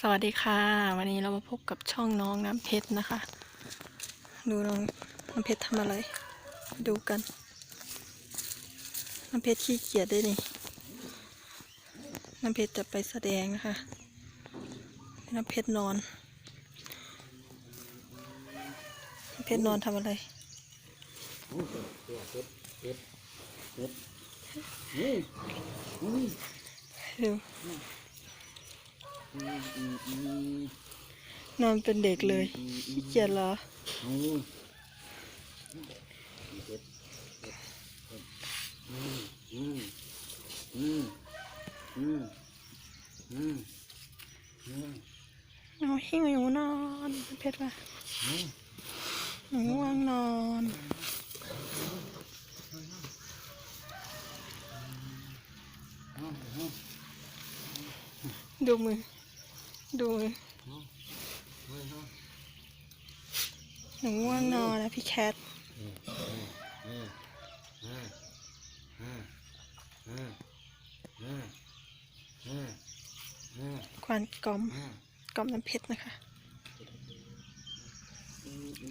สวัสดีค่ะ วันนี้เรามาพบกับช่องน้องน้ำเพชรนะคะ ดูน้องน้ำเพชรทำอะไร ดูกัน น้ำเพชรขี้เกียจได้นี่น้ำเพชรจะไปแสดงนะคะ น้ำเพชรนอน น้ำเพชรนอนทำอะไรดู นอนเป็นเด็กเลยขี้เกียจเหรอเอาหิ้วอยู่นอนเพชรว่าหนูง่วงนอนดูมือ ดูหนูง่วงนอนนะพี่แคทควันกลอมกลอมน้ำเพชรนะคะ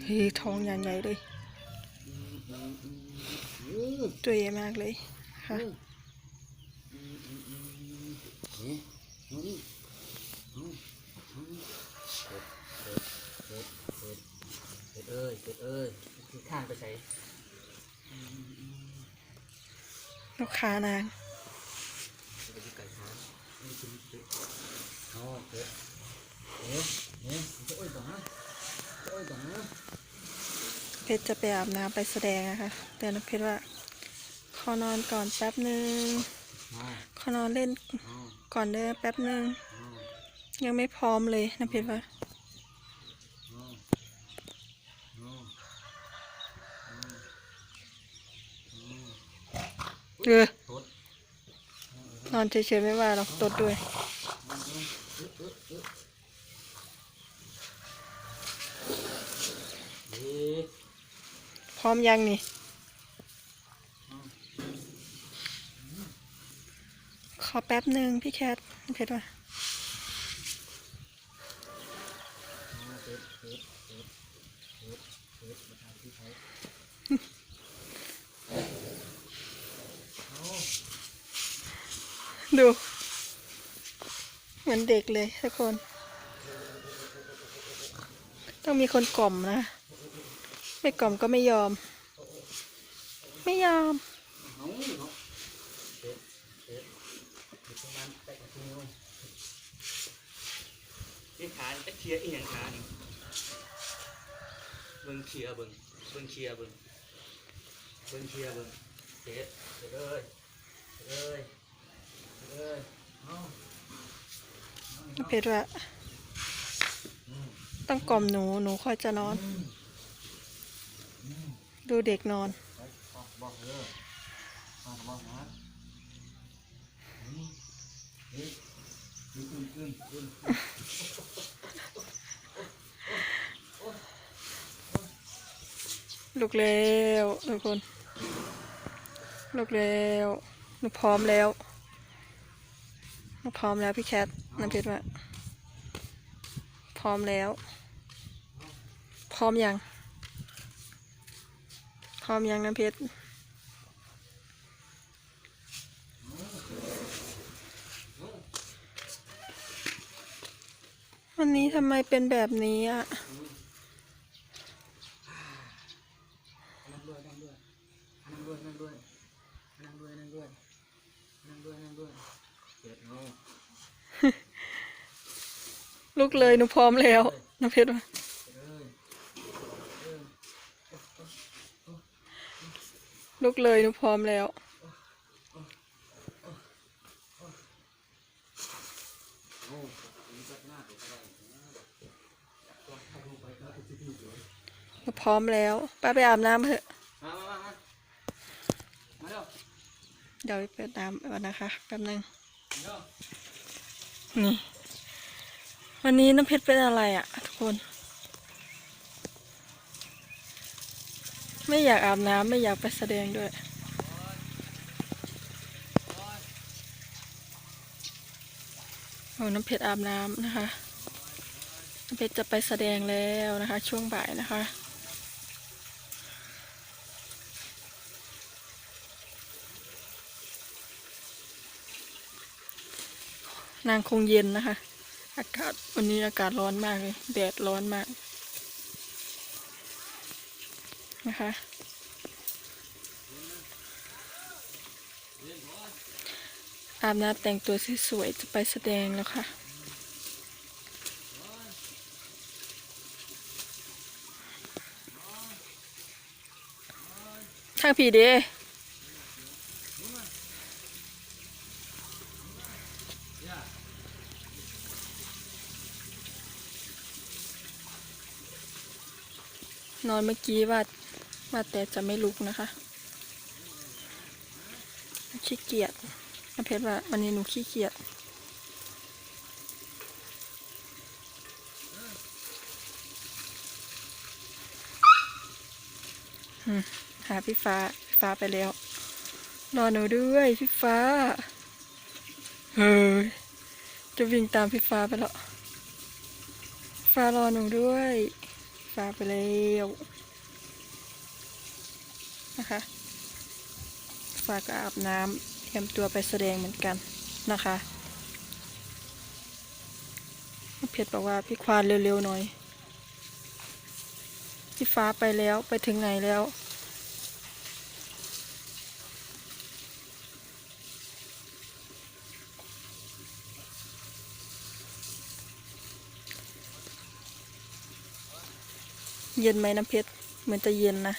เฮ้ยทองอย่างใหญ่เลยตัวใหญ่มากเลยค่ะ เป็ดเอ้ยเป็ดเอ้ยคือข้างไปใส่ลูกค้านางเป็ดที่ไก่ช้างนี่คือเป็ดเอาเป็ดเอ๊ะเอ๊ะจะโอ้ยต่อนะจะโอ้ยต่อนะเพชรจะไปอาบน้ำไปแสดงนะคะแต่น้องเพชรว่าขอนอนก่อนแป๊บหนึ่งมาขอนอนเล่นเอาก่อนเด้อแป๊บหนึ่งเอายังไม่พร้อมเลยน้ำเพชรว่าเอาเอา เออนอนเฉยๆไม่ว่าหรอกตดด้วย พร้อมยังนี่ ขอแป๊บหนึ่งพี่แคทเพชรว่าเป็ดเป็ดเป็ดเป็ดเป็ดมาทำที่ใช้เอา ดู เหมือนเด็กเลยทุกคน ต้องมีคนกล่อมนะ ไม่กล่อมก็ไม่ยอม ไม่ยอมเอาเนาะเป็ดเป็ดเป็ดประมาณแปดกิโลนี่ขาจะเคลียร์อีหยังขานี่เบิ่งเคลียร์เบิ่งเบิ่งเคลียร์เบิ่งเบิ่งเคลียร์เบิ่งเป็ดเป็ดเอ้ยเป็ดเอ้ย เพชรวะต้องกล่อมหนู หนูค่อยจะนอน ดูเด็กนอนลุกแล้วทุกคนลุกแล้วหนูพร้อมแล้ว พร้อมแล้วพี่แคทน้ำเพชรว่าพร้อมแล้ว พร้อมยัง พร้อมยังน้ำเพชรวันนี้ทำไมเป็นแบบนี้อะ ลุกเลยหนูพร้อมแล้วน้ำเพชรว่าลุกเลยหนูพร้อมแล้วหนูพร้อมแล้ว ป้าไปอาบน้ำเถอะ เดี๋ยวไปเปิดน้ำก่อนนะคะ แป๊บนึง นี่ วันนี้น้ำเพชรเป็นอะไรอะทุกคน ไม่อยากอาบน้ำไม่อยากไปแสดงด้วยโอ้น้ำเพชรอาบน้ำนะคะโเพชรจะไปแสดงแล้วนะคะ ช่วงบ่ายนะคะนางคงเย็นนะคะ อากาศวันนี้อากาศร้อนมากเลย แดดร้อนมาก นะคะ อาบน้ำแต่งตัวสวยๆจะไปแสดงแล้วค่ะทางผีเด้ นอนเมื่อกี้ว่าว่าแต่จะไม่ลุกนะคะขี้เกียจน้ำเพชรว่าวันนี้หนูขี้เกียจหาพี่ฟ้าพี่ฟ้าไปแล้ว รอหนูด้วยพี่ฟ้า เฮ้ย จะวิ่งตามพี่ฟ้าไปแล้ว ฟ้ารอหนูด้วย ฟ้าไปแล้วนะคะฟ้าก็อาบน้ำเตรียมตัวไปแสดงเหมือนกันนะคะเพชรบอกว่าพี่ควานเร็วๆหน่อยพี่ฟ้าไปแล้วไปถึงไหนแล้ว เย็นไหมน้ำเพชรเหมือนจะเย็นนะ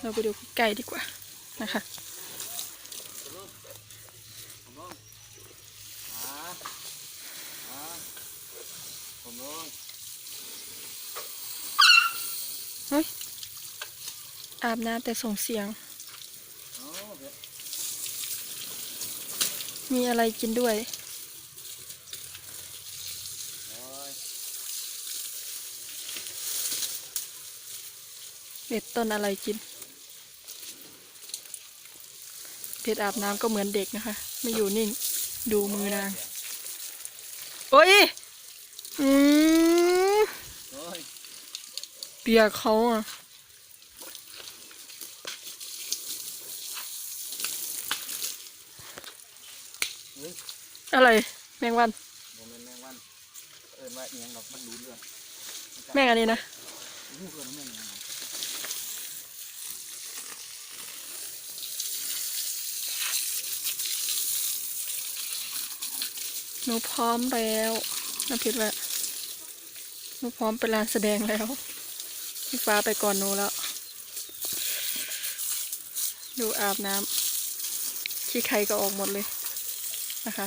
เราไปดูใกล้ดีกว่านะคะหาหาผมลงอาบน้ำแต่ส่งเสียง โอ้เดี๋ยว มีอะไรกินด้วย เบ็ดต้นอะไรกินเพชรอาบน้ำก็เหมือนเด็กนะคะ ไม่อยู่นิ่ง ดูมือนาง โอ้ย อืมเปียกเขาอะ เฮ้ย อะไรแมงวันโมเมนแมงวันเอินว่าเอียงหรอกมันรู้เรื่องแมงอันนี้นะรู้เอินว่าแมงยังไงหนูพร้อมแล้วน้ำเพชรว่าหนูพร้อมไปลานแสดงแล้วพี่ฟ้าไปก่อนหนูแล้ว ดูอาบน้ำขี้ใครก็ออกหมดเลย นะคะ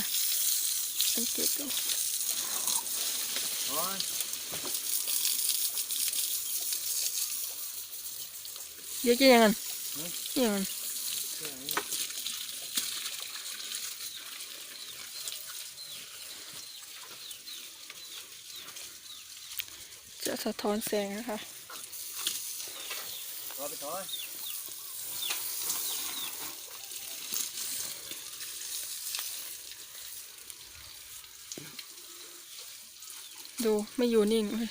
สังเกตดูโอ้ยเยอะจริงยังไงหืมยังไงเรื่องนี้จะสะท้อนแสงนะคะ รอไปถอย ดูไม่อยู่นิ่งเลย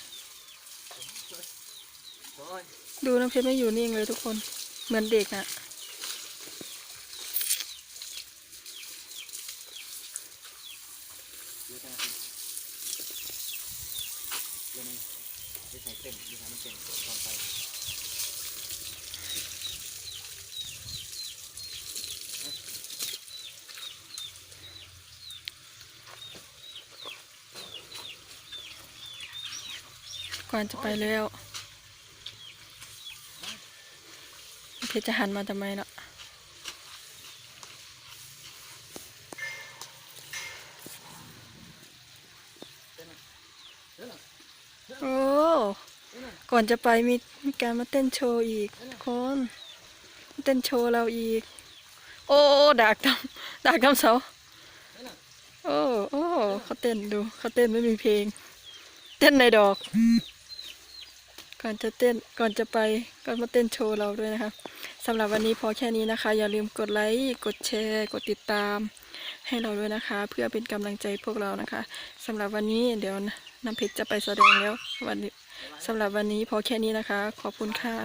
ดูน้ำเพชรไม่อยู่นิ่งเลยทุกคน เหมือนเด็กอะเดี๋ยวกันนะเดี๋ยวนึงเดี๋ยวใส่เต็มดีนะมันเต็มตอนไป ก่อนจะไปแล้วเพชรจะหันมาทำไมเนาะโอ้ ก่อนจะไปมีมีการมาเต้นโชว์อีกคนเต้นโชว์เราอีก โอ้ดากทำดากทำเสาโอ้โอ้เขาเต้นดูเขาเต้นไม่มีเพลง เต้นในดอก ก่อนจะเต้นก่อนจะไปก็มาเต้นโชว์เราด้วยนะคะสำหรับวันนี้พอแค่นี้นะคะ อย่าลืมกดไลค์กดแชร์ กดติดตาม ให้เราด้วยนะคะ เพื่อเป็นกำลังใจพวกเรานะคะสำหรับวันนี้เดี๋ยวน้ำเพชรจะไปแสดงแล้ววันนี้สำหรับวันนี้พอแค่นี้นะคะ ขอบคุณค่ะ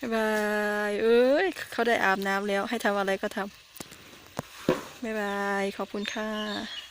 บ๊ายบายเอ้ยเขาได้อาบน้ำแล้วให้ทำอะไรก็ทำบ๊ายบายขอบคุณค่ะ